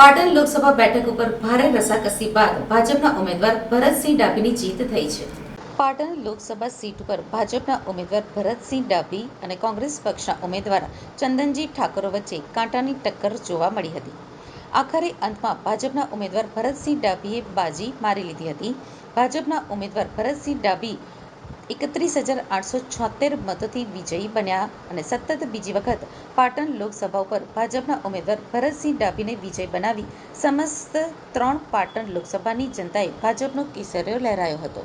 પાટણ લોકસભા બેઠક ઉપર ભારે રસાકસી બાદ ભાજપના ઉમેદવાર ભરતસિંહ ડાભીની જીત થઈ છે. પાટણ લોકસભા સીટ ઉપર ભાજપના ઉમેદવાર ભરતસિંહ ડાભી અને કોંગ્રેસ પક્ષના ઉમેદવાર ચંદનજી ઠાકોર વચ્ચે કાંટાની ટક્કર જોવા મળી હતી. આખરે અંતમાં ભાજપના ઉમેદવાર ભરતસિંહ ડાભીએ બાજી મારી લીધી હતી. ભાજપના ઉમેદવાર ભરતસિંહ ડાભી એકત્રીસ હજાર આઠસો છોતેર મતોથી વિજયી બન્યા અને સતત બીજી વખત પાટણ લોકસભા ઉપર ભાજપના ઉમેદવાર ભરતસિંહ ડાભીને વિજય બનાવી સમસ્ત ત્રણ પાટણ લોકસભાની જનતાએ ભાજપનો કેસરીયો લહેરાયો હતો.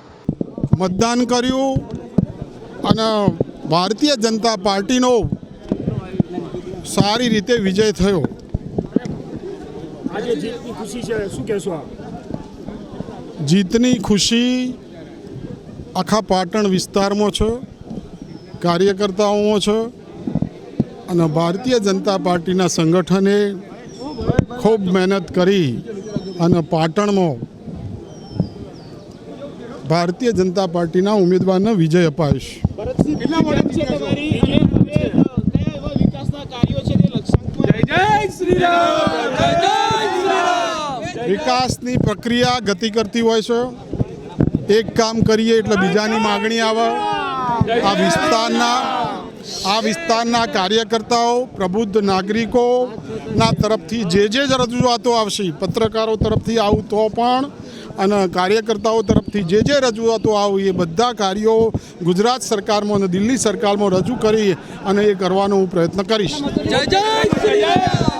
મતદાન કર્યું અને ભારતીય જનતા પાર્ટીનો સારી રીતે વિજય થયો. આજે જીતની ખુશી છે શું કહેશો આપ જીતની ખુશી આખા પાટણ વિસ્તારમાં છો કાર્યકર્તાઓમાં છો અને ભારતીય જનતા પાર્ટીના સંગઠને ખૂબ મહેનત કરી અને પાટણમાં ભારતીય જનતા પાર્ટીના ઉમેદવારને વિજય અપાવીશ. વિકાસની પ્રક્રિયા ગતિ કરતી હોય છે. એક કામ કરીએ એટલે બીજાની માગણી આવે. આ વિસ્તારના આ વિસ્તારના કાર્યકર્તાઓ, પ્રબુદ્ધ નાગરિકોના તરફથી જે જે જ રજૂઆતો આવશે, પત્રકારો તરફથી આવું તો પણ, અને કાર્યકર્તાઓ તરફથી જે જે રજૂઆતો આવે, એ બધા કાર્યો ગુજરાત સરકારમાં અને દિલ્હી સરકારમાં રજૂ કરી અને એ કરવાનો હું પ્રયત્ન કરીશ. જય જય!